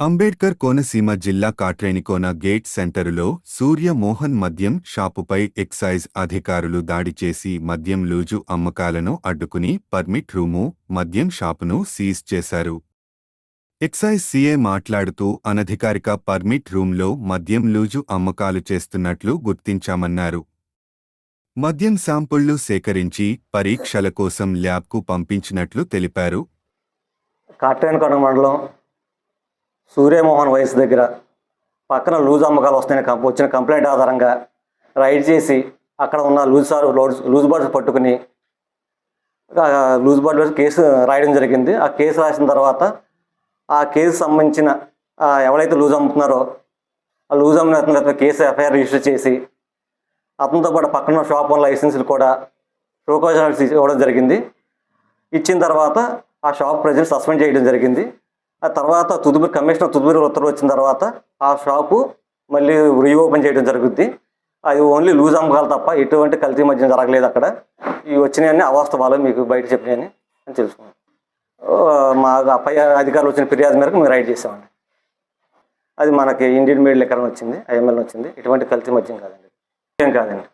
అంబేడ్కర్ కోనసీమ జిల్లా కాట్రేనికోన గేట్ సెంటరులో సూర్య మోహన్ మద్యం షాపుపై ఎక్సైజ్ అధికారులు దాడి చేసి మద్యం లూజు అమ్మకాలను అడ్డుకుని పర్మిట్ రూము మద్యం షాపును సీజ్ చేశారు. ఎక్సైజ్ సీఏ మాట్లాడుతూ అనధికారిక పర్మిట్ రూంలో మద్యం లూజు అమ్మకాలు చేస్తున్నట్లు గుర్తించామన్నారు. మద్యం శాంపుళ్ళు సేకరించి పరీక్షల కోసం ల్యాబ్కు పంపించినట్లు తెలిపారు. కాట్రేనికోన మండలం సూర్యమోహన్ వయసు దగ్గర పక్కన లూజ్ అమ్మకాలు వస్తాయని కంప్ వచ్చిన కంప్లైంట్ ఆధారంగా రైడ్ చేసి అక్కడ ఉన్న లూజ్ సార్ లూజ్ బార్డ్స్ పట్టుకుని లూజ్ బార్డ్ కేసు రాయడం జరిగింది. ఆ కేసు రాసిన తర్వాత ఆ కేసు సంబంధించిన ఎవరైతే లూజ్ అమ్ముతున్నారో ఆ లూజ్ అమ్మిన కేసు ఎఫ్ఐఆర్ రిజిస్టర్ చేసి అతనితో పాటు పక్కన షాప్ ఉన్న లైసెన్సులు కూడా షోకాజ్ ఇవ్వడం జరిగింది. ఇచ్చిన తర్వాత ఆ షాప్ ప్రజెంట్ సస్పెండ్ చేయడం జరిగింది. ఆ తర్వాత తుదుపరి కమిషనర్ తుదుపరి ఉత్తర్వు వచ్చిన తర్వాత ఆ షాపు మళ్ళీ రీఓపెన్ చేయడం జరుగుద్ది. అది ఓన్లీ లూజ్ అమ్మకాలు తప్ప ఎటువంటి కల్తీ మధ్య జరగలేదు అక్కడ. ఇవి వచ్చినాయని అవాస్తవాలు మీకు బయట చెప్పినాయని అని తెలుసుకున్నాం మా పై అధికారులు వచ్చిన ఫిర్యాదు మేరకు మేము రైడ్ చేసామండి. అది మనకి ఇండియన్ మీడియా ఎక్కడ వచ్చింది ఐఎంఎల్ వచ్చింది. ఎటువంటి కల్తీ మద్యం కాదండి. ఏం కాదండి.